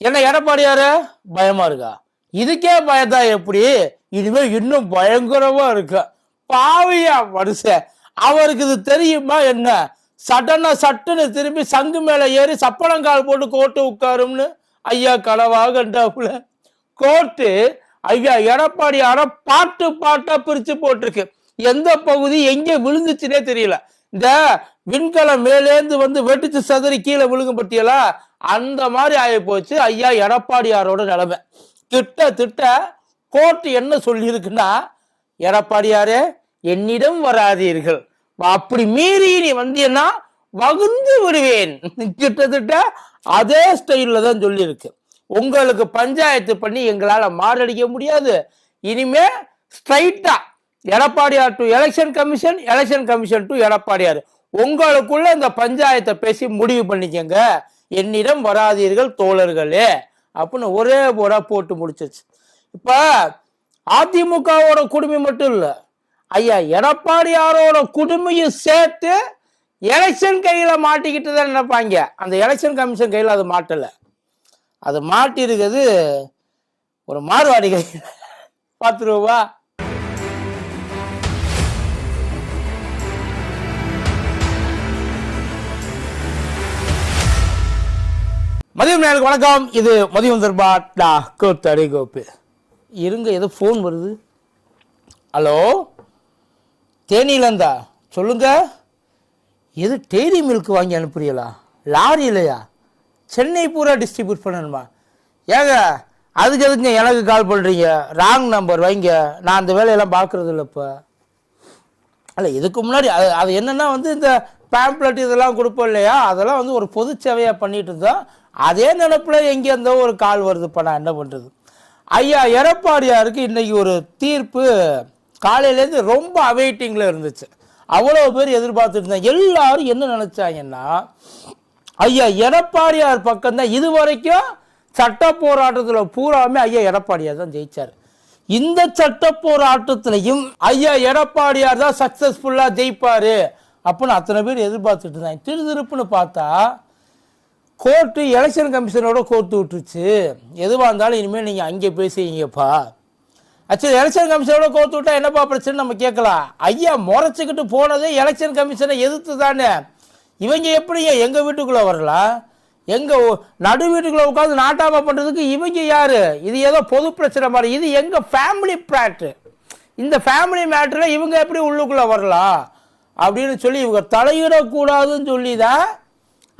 என்ன எடப்பாடியாரு? பயமா இருக்கா? இதுக்கே பயத்தா எப்படி? இனிமேல் இன்னும் பயங்கரமா இருக்கு. பாவியா மனுஷன். அவருக்கு இது தெரியுமா என்ன? சடனா சட்டுன்னு திரும்பி சங்கு மேல ஏறி சப்பளங்கால் போட்டு கோட்டு உட்காரும்னு ஐயா கனவாகண்டாப்புல கோட்டு ஐயா எடப்பாடி ஆனா பாட்டு பாட்டா பிரிச்சு போட்டிருக்கு. எந்த பகுதி எங்க விழுந்துச்சுன்னே தெரியல. இந்த விண்கலம் மேலேந்து வந்து வெடிச்சு சதறி கீழே விழுங்கும் பட்டியலா? அந்த மாதிரி ஆகி போச்சு ஐயா எடப்பாடியாரோட நிலைமை. திட்ட திட்ட கோர்ட் என்ன சொல்லியிருக்குன்னா எடப்பாடியாரே என்னிடம் வராதீர்கள். அப்படி மீறி நீ வந்தீன்னா வகுந்து விடுவேன். கிட்டத்தட்ட அதே ஸ்டைலில் தான் சொல்லியிருக்கு. உங்களுக்கு பஞ்சாயத்து பண்ணி எங்களால் மாரடிக்க முடியாது. இனிமே ஸ்ட்ரைட்டா எடப்பாடியார் to election commission election commission to எடப்பாடியார். உங்களுக்குள்ள இந்த பஞ்சாயத்தை பேசி முடிவு பண்ணிக்கங்க. என்னிடம் வராதீர்கள் தோழர்களே அப்படின்னு ஒரே போடா போட்டு முடிச்சிருச்சு. இப்ப அதிமுகவோட குடுமை மட்டும் இல்லை ஐயா எடப்பாடியாரோட குடுமையும் சேர்த்து எலெக்ஷன் கையில் மாட்டிக்கிட்டு தான் நினைப்பாங்க. அந்த எலெக்ஷன் கமிஷன் கையில் அது மாட்டலை. அது மாட்டிருக்கிறது ஒரு மாறுவாடி கை பத்து ரூபா மதியம் நேருக்கு வணக்கம். இது மதியம் தர்பாட்டா கோத்தடி கோப்பு இருங்க ஏதோ ஃபோன் வருது. ஹலோ தேனியிலந்தா சொல்லுங்க. எது டெய்ரி மில்க் வாங்கி அனுப்புறீங்களா? லாரி இல்லையா? சென்னை பூரா டிஸ்ட்ரிபியூட் பண்ணணுமா? ஏங்க அதுக்கு எதுக்குங்க எனக்கு கால் பண்ணுறீங்க ராங் நம்பர் வைங்க. நான் அந்த வேலையெல்லாம் பார்க்குறது இல்லை இப்போ. அல்ல இதுக்கு முன்னாடி அது அது என்னென்னா வந்து இந்த பேம்ப்ளெட் இதெல்லாம் கொடுப்போம் இல்லையா? அதெல்லாம் வந்து ஒரு பொது சேவையாக பண்ணிகிட்டு இருந்தோம். அதே நினப்பில் எங்கேருந்தோ ஒரு கால் வருதுப்பா நான் என்ன பண்ணுறது? ஐயா எடப்பாடியாருக்கு இன்றைக்கி ஒரு தீர்ப்பு காலையிலேருந்து ரொம்ப அவைட்டிங்கில் இருந்துச்சு. அவ்வளோ பேர் எதிர்பார்த்துட்டு இருந்தாங்க. எல்லாரும் என்ன நினச்சாங்கன்னா ஐயா எடப்பாடியார் பக்கம்தான் இது வரைக்கும் சட்ட போராட்டத்தில் பூராமே ஐயா எடப்பாடியார் தான் ஜெயிச்சார். இந்த சட்ட போராட்டத்திலையும் ஐயா எடப்பாடியார் தான் சக்ஸஸ்ஃபுல்லாக ஜெயிப்பார் அப்படின்னு அத்தனை பேர் எதிர்பார்த்துட்டு இருந்தாங்க. திரு திருப்புன்னு பார்த்தா கோர்ட்டு எலெக்ஷன் கமிஷனோட கோர்த்து விட்டுருச்சு. எதுவாக இருந்தாலும் இனிமேல் நீங்கள் அங்கே பேசுவீங்கப்பா. ஆக்சுவலி எலெக்ஷன் கமிஷனோட கோர்த்து விட்டால் என்னப்பா பிரச்சனை நம்ம கேட்கலாம். ஐயா முறைச்சிக்கிட்டு போனதே எலெக்ஷன் கமிஷனை எதிர்த்து தானே இவங்க எப்படிங்க எங்கள் வீட்டுக்குள்ளே வரலாம்? எங்கள் நடு வீட்டுக்குள்ளே உட்காந்து நாட்டாம பண்ணுறதுக்கு இவங்க யார்? இது ஏதோ பொது பிரச்சனை மாதிரி. இது எங்கள் ஃபேமிலி ப்ராட்டு இந்த ஃபேமிலி மேட்டரில் இவங்க எப்படி உள்ளுக்குள்ளே வரலாம்? அப்படின்னு சொல்லி இவங்க தலையிடக்கூடாதுன்னு சொல்லி தான்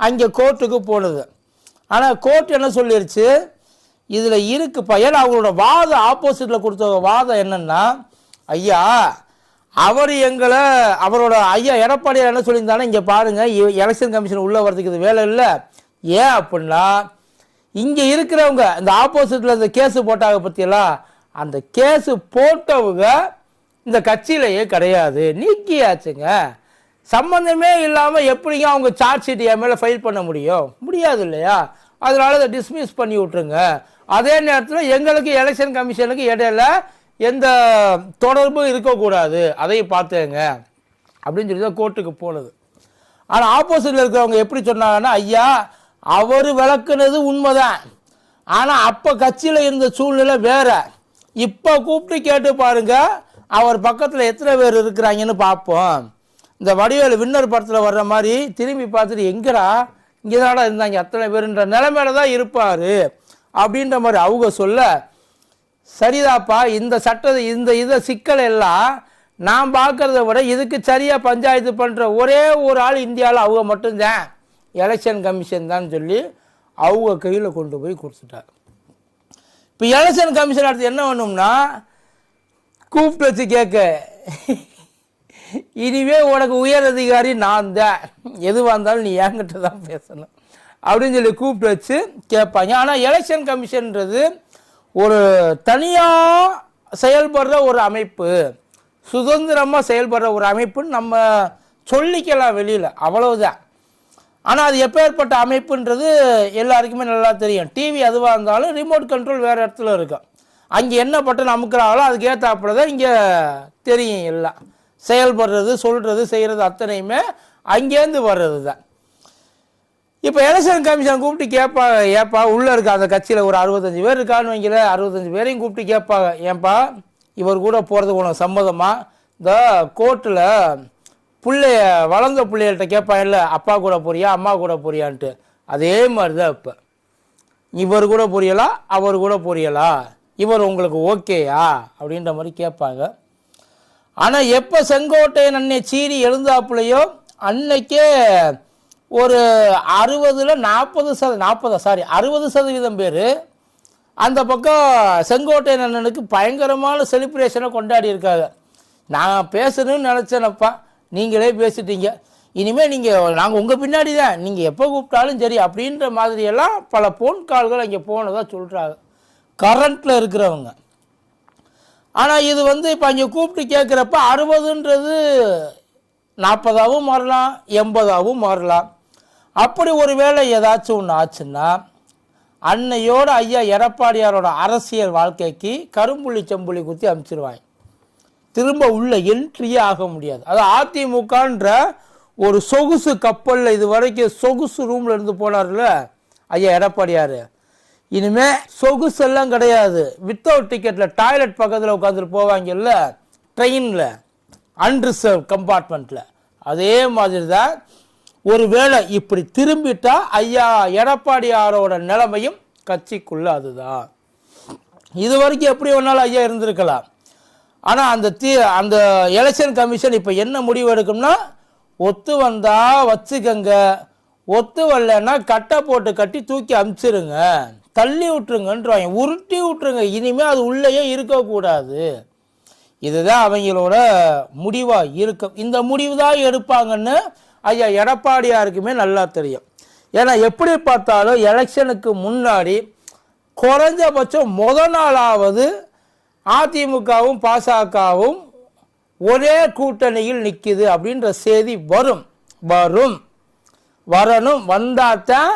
அங்கே கோர்ட்டுக்கு போனது. ஆனால் கோர்ட் என்ன சொல்லிருச்சு? இதில் இருக்குப்பா ஏன்னா அவங்களோட வாதம் ஆப்போசிட்டில் கொடுத்த வாதம் என்னென்னா ஐயா அவர் எங்களை அவரோட ஐயா எடப்பாடியார் என்ன சொல்லியிருந்தாலும் இங்கே பாருங்கள் எலெக்ஷன் கமிஷன் உள்ளே வரதுக்கு இது வேலை இல்லை. ஏன் அப்படின்னா இங்கே இருக்கிறவங்க இந்த ஆப்போசிட்டில் இந்த கேஸு போட்டாங்க பற்றியெல்லாம் அந்த கேஸு போட்டவங்க இந்த கட்சியிலேயே கிடையாது. நீக்கியாச்சுங்க. சம்பந்தமே இல்லாமல் எப்படிங்க அவங்க சார்ஜ் ஷீட் என் மேலே ஃபைல் பண்ண முடியும்? முடியாது இல்லையா? அதனால அதை டிஸ்மிஸ் பண்ணி விட்ருங்க அதே நேரத்தில் எங்களுக்கு எலெக்ஷன் கமிஷனுக்கு இடையில எந்த தொடர்பும் இருக்கக்கூடாது. அதையும் பார்த்துங்க அப்படின்னு சொல்லி தான் கோர்ட்டுக்கு போனது. ஆனால் ஆப்போசிட்டில் இருக்கிறவங்க எப்படி சொன்னாங்கன்னா ஐயா அவர் விளக்குனது உண்மைதான். ஆனால் அப்போ கட்சியில் இருந்த சூழ்நிலை வேற. இப்போ கூப்பிட்டு கேட்டு பாருங்க அவர் பக்கத்தில் எத்தனை பேர் இருக்கிறாங்கன்னு பார்ப்போம். இந்த வடிவேலு வின்னர் படத்தில் வர்ற மாதிரி திரும்பி பார்த்துட்டு எங்கடா? இங்கே தானடா இருந்தாங்க அத்தனை பேருன்ற நிலைமையில தான் இருப்பார். அப்படின்ற மாதிரி அவங்க சொல்ல சரிதாப்பா இந்த சட்டத்தை இந்த இதை சிக்கல் எல்லாம் நான் பார்க்குறத விட இதுக்கு சரியாக பஞ்சாயத்து பண்ணுற ஒரே ஒரு ஆள் இந்தியாவில் அவங்க மட்டும்தான். எலெக்ஷன் கமிஷன் தான் சொல்லி அவங்க கையில் கொண்டு போய் கொடுத்துட்டார். இப்போ எலெக்ஷன் கமிஷன் அடுத்து என்ன பண்ணும்னா கூப்பிட்டு வச்சு கேட்க இனிமே உனக்கு உயர் அதிகாரி நான் தான். எதுவாக இருந்தாலும் நீ என்கிட்ட தான் பேசணும். அப்படின்னு சொல்லி கூப்பிட்டு வச்சு கேட்பாங்க. ஆனால் எலெக்ஷன் கமிஷன்ன்றது ஒரு தனியாக செயல்படுற ஒரு அமைப்பு. சுதந்திரமாக செயல்படுற ஒரு அமைப்புன்னு நம்ம சொல்லிக்கலாம் வெளியில். அவ்வளவுதான். ஆனால் அது எப்பேற்பட்ட அமைப்புன்றது எல்லாருக்குமே நல்லா தெரியும். டிவி அதுவாக இருந்தாலும் ரிமோட் கண்ட்ரோல் வேறு இடத்துல இருக்கும். அங்கே என்ன பட்டன் அமுக்கிறாங்களோ அதுக்கேற்றாப்புல தான் இங்கே தெரியும் எல்லாம். செயல்படுறது சொல்கிறது செய்கிறது அத்தனையுமே அங்கேருந்து வர்றது தான் இப்போ எலெக்ஷன் கமிஷன் கூப்பிட்டு கேட்பாங்க ஏப்பா உள்ளே இருக்க அந்த கட்சியில் ஒரு அறுபத்தஞ்சு பேர் இருக்கான்னு வைங்கள அறுபத்தஞ்சு பேரையும் கூப்பிட்டு கேட்பாங்க ஏன்பா இவர் கூட போகிறது உனக்கு சம்மதமாக இந்த கோர்ட்டில் பிள்ளைய வளர்ந்த பிள்ளைகள்கிட்ட கேட்பாங்கல்ல அப்பா கூட போறியா அம்மா கூட போறியான்ட்டு. அதே மாதிரி தான் இப்போ. இவர் கூட புரியலா அவர் கூட புரியலா இவர் உங்களுக்கு ஓகேயா? அப்படின்ற மாதிரி கேட்பாங்க ஆனால் எப்போ செங்கோட்டையன் அன்னை சீறி எழுந்தாப்புலையோ அன்னைக்கே ஒரு அறுபதில் நாற்பது சத நாற்பதா சாரி அறுபது சதவீதம் பேர் அந்த பக்கம் செங்கோட்டையன் அண்ணனுக்கு பயங்கரமான செலிப்ரேஷனை கொண்டாடி இருக்காங்க. நான் பேசணும்னு நினச்சேனப்பா. நீங்களே பேசிட்டீங்க. இனிமேல் நீங்கள் நாங்கள் உங்கள் பின்னாடி தான். நீங்கள் எப்போ கூப்பிட்டாலும் சரி அப்படின்ற மாதிரியெல்லாம் பல ஃபோன் கால்கள் அங்கே போனதாக சொல்கிறாங்க கரண்ட்டில் இருக்கிறவங்க. ஆனால் இது வந்து இப்போ அங்கே கூப்பிட்டு கேட்குறப்ப அறுபதுன்றது நாற்பதாகவும் மாறலாம் எண்பதாகவும் மாறலாம். அப்படி ஒரு வேளை ஏதாச்சும் ஒன்று ஆச்சுன்னா அன்னையோட ஐயா எடப்பாடியாரோட அரசியல் வாழ்க்கைக்கு கரும்புள்ளி செம்புள்ளி குத்தி அமுச்சிருவாங்க. திரும்ப உள்ள என்ட்ரியே ஆக முடியாது. அது அதிமுகன்ற ஒரு சொகுசு கப்பலில் இது வரைக்கும் சொகுசு ரூமில் இருந்து போனார்ல ஐயா எடப்பாடியார். இனிமே சொகுசெல்லாம் கிடையாது. வித்தவுட் டிக்கெட்டில் டாய்லெட் பக்கத்தில் உட்காந்துட்டு போவாங்கல்ல ட்ரெயினில் அன்ரிசர்வ் கம்பார்ட்மெண்ட்டில் அதே மாதிரி தான் ஒருவேளை இப்படி திரும்பிட்டா ஐயா எடப்பாடியாரோட நிலைமையும் கட்சிக்குள்ள அதுதான் இது வரைக்கும் எப்படி வேணாலும் ஐயா இருந்திருக்கலாம். ஆனால் அந்த தீ அந்த எலெக்ஷன் கமிஷன் இப்போ என்ன முடிவு எடுக்கும்னா ஒத்து வந்தால் வச்சுக்கங்க. ஒத்து வரலன்னா கட்டை போட்டு கட்டி தூக்கி அமுச்சிருங்க. தள்ளி விட்டுருங்கன்றாங்க உருட்டி விட்டுருங்க. இனிமேல் அது உள்ளேயே இருக்கக்கூடாது. இதுதான் அவங்களோட முடிவாக இருக்கும். இந்த முடிவு தான் எடுப்பாங்கன்னு ஐயா எடப்பாடியாருக்குமே நல்லா தெரியும். ஏன்னா எப்படி பார்த்தாலும் எலெக்ஷனுக்கு முன்னாடி குறைஞ்சபட்சம் முத நாளாவது அதிமுகவும் பாசகவும் ஒரே கூட்டணியில் நிற்கிது அப்படின்ற செய்தி வரும். வரும். வரணும். வந்தாதான்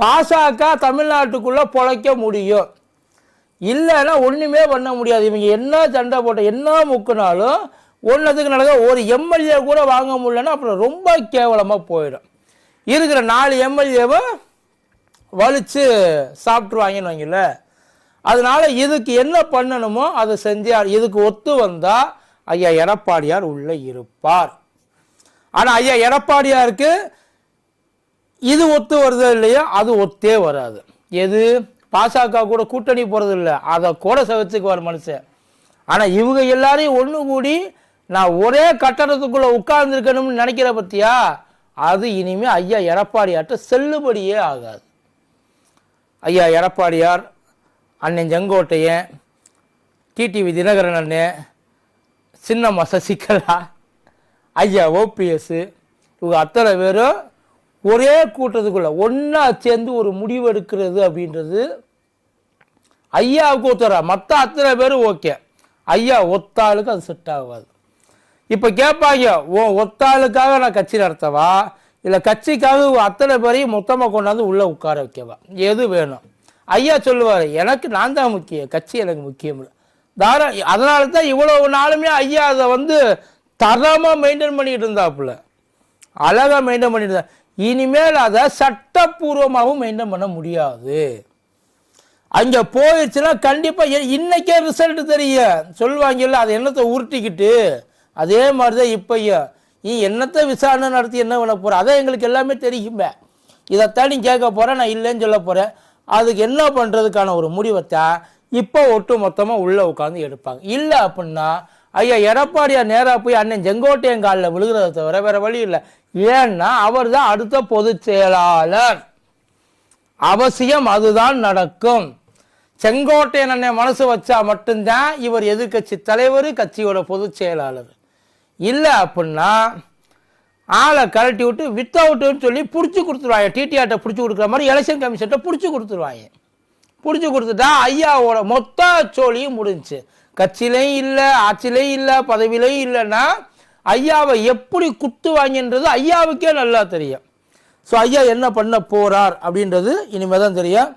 பாசக தமிழ்நாட்டுக்குள்ளே பொழைக்க முடியும். இல்லைன்னா ஒன்றுமே பண்ண முடியாது. இவங்க என்ன சண்டை போட்ட என்ன முக்குனாலும் ஒன்றதுக்கு நடக்க ஒரு எம்எல்ஏ கூட வாங்க முடியலன்னா அப்புறம் ரொம்ப கேவலமாக போயிடும். இருக்கிற நாலு எம்எல்ஏவை வலித்து சாப்பிட்ருவாங்கன்னு வைங்கள. அதனால இதுக்கு என்ன பண்ணணுமோ அதை செஞ்சார் இதுக்கு ஒத்து வந்தால் ஐயா எடப்பாடியார் உள்ளே இருப்பார். ஆனால் ஐயா எடப்பாடியாருக்கு இது ஒத்து வருதோ இல்லையோ? அது ஒத்தே வராது. எது? பாசக கூட கூட்டணி போகிறது இல்லை அதை கூட சவச்சுக்குவார் மனுஷன். ஆனால் இவங்க எல்லாரையும் ஒன்று கூடி நான் ஒரே கட்டடத்துக்குள்ளே உட்கார்ந்துருக்கணும்னு நினைக்கிற பற்றியா அது இனிமேல் ஐயா எடப்பாடியார்கிட்ட செல்லுபடியே ஆகாது. ஐயா எடப்பாடியார் அண்ணன் செங்கோட்டையன் டிடிவி தினகரன் அண்ணன் சின்னம்மா சசிகலா ஐயா ஓபிஎஸ்ஸு இவங்க அத்தனை பேரும் ஒரே கூட்டத்துக்குள்ள ஒன்றா சேர்ந்து ஒரு முடிவு எடுக்கிறது அப்படின்றது ஐயாவுக்கு கூத்துறா. மற்ற அத்தனை பேரும் ஓகே. ஐயா ஒத்தாளுக்கு அது செட் ஆகாது. இப்போ கேட்பாங்க ஓ ஒத்தாளுக்காக நான் கட்சி நடத்தவா? இல்லை கட்சிக்காக அத்தனை பேரையும் மொத்தமாக கொண்டாந்து உள்ளே உட்கார வைக்கவா? எது வேணும்? ஐயா சொல்லுவார் எனக்கு நான் தான் முக்கியம். கட்சி எனக்கு முக்கியம் இல்லை. தாரா அதனால தான் இவ்வளவு நாளுமே ஐயா அதை வந்து தரமாக மெயின்டைன் பண்ணிட்டு இருந்தாப்புல. அழகாக மெயின்டைன் பண்ணிட்டு இருந்தா. இனிமேல் அதை சட்டப்பூர்வமாகவும் மெயின்டைன் பண்ண முடியாது. அங்கே போயிடுச்சுன்னா கண்டிப்பாக இன்றைக்கே ரிசல்ட் தெரியும் சொல்லுவாங்கல்ல அதை என்னத்தை உருட்டிக்கிட்டு அதே மாதிரி தான் இப்பையும். நீ என்னத்தை விசாரணை நடத்தி என்ன பண்ண போகிற அதான் எங்களுக்கு எல்லாமே தெரியுமே. இதைத்தான் நீ கேட்க போகிறேன் நான் இல்லைன்னு சொல்ல போகிறேன் அதுக்கு என்ன பண்ணுறதுக்கான ஒரு முடிவைத்தான் இப்போ ஒட்டு மொத்தமாக உள்ளே உட்காந்து எடுப்பாங்க. இல்லை அப்படின்னா ஐயா எடப்பாடியார் நேராக போய் அண்ணன் செங்கோட்டையன் காலில் விழுகிறத தவிர வேற வழி இல்லை. ஏன்னா அவர் தான் அடுத்த பொதுச் செயலாளர். அவசியம் அதுதான் நடக்கும். செங்கோட்டையன் அண்ணன் மனசு வச்சா மட்டும்தான் இவர் எதிர்க்கட்சி தலைவர் கட்சியோட பொதுச் செயலாளர். இல்லை அப்படின்னா ஆளை கழட்டி விட்டு வித்தவுட்டுன்னு சொல்லி பிடிச்சி கொடுத்துருவாங்க. டிடிஆர்ட்ட பிடிச்சி கொடுக்குற மாதிரி எலெக்ஷன் கமிஷன்ட்ட பிடிச்சி கொடுத்துருவாங்க. பிடிச்சி கொடுத்துட்டா ஐயாவோட மொத்த சோழியும் முடிஞ்சு. கட்சியிலையும் இல்லை ஆட்சியிலையும் இல்லை பதவியிலையும் இல்லைன்னா ஐயாவை எப்படி குத்து வாங்கின்றது ஐயாவுக்கே நல்லா தெரியும். ஸோ ஐயா என்ன பண்ண போறார் அப்படின்றது இனிமே தான் தெரியும்.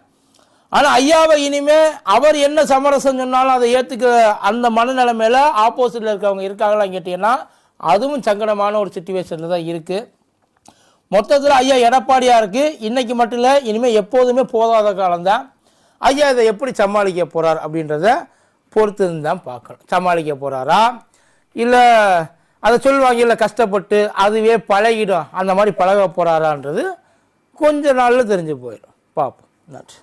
ஆனால் ஐயாவை இனிமே அவர் என்ன சமரசம் சொன்னாலும் அதை ஏற்றுக்க அந்த மனநிலைமையில் ஆப்போசிட்டில் இருக்கவங்க இருக்காங்களான்னு கேட்டிங்கன்னா அதுவும் சங்கடமான ஒரு சுச்சுவேஷனில் தான் இருக்குது மொத்தத்தில் ஐயா எடப்பாடியாக இருக்குது இன்றைக்கி மட்டும் இல்லை இனிமேல் எப்போதுமே போதாத காலம்தான். ஐயா இதை எப்படி சமாளிக்க போகிறார் அப்படின்றத பொறுத்துன்னு தான் பார்க்கணும். சமாளிக்க போகிறாரா இல்லை அதை சொல்லுவாங்க இல்லை கஷ்டப்பட்டு அதுவே பழகிடும் அந்த மாதிரி பழக போகிறாரான்றது கொஞ்ச நாளில் தெரிஞ்சு போயிடும். பார்ப்போம். நன்றி.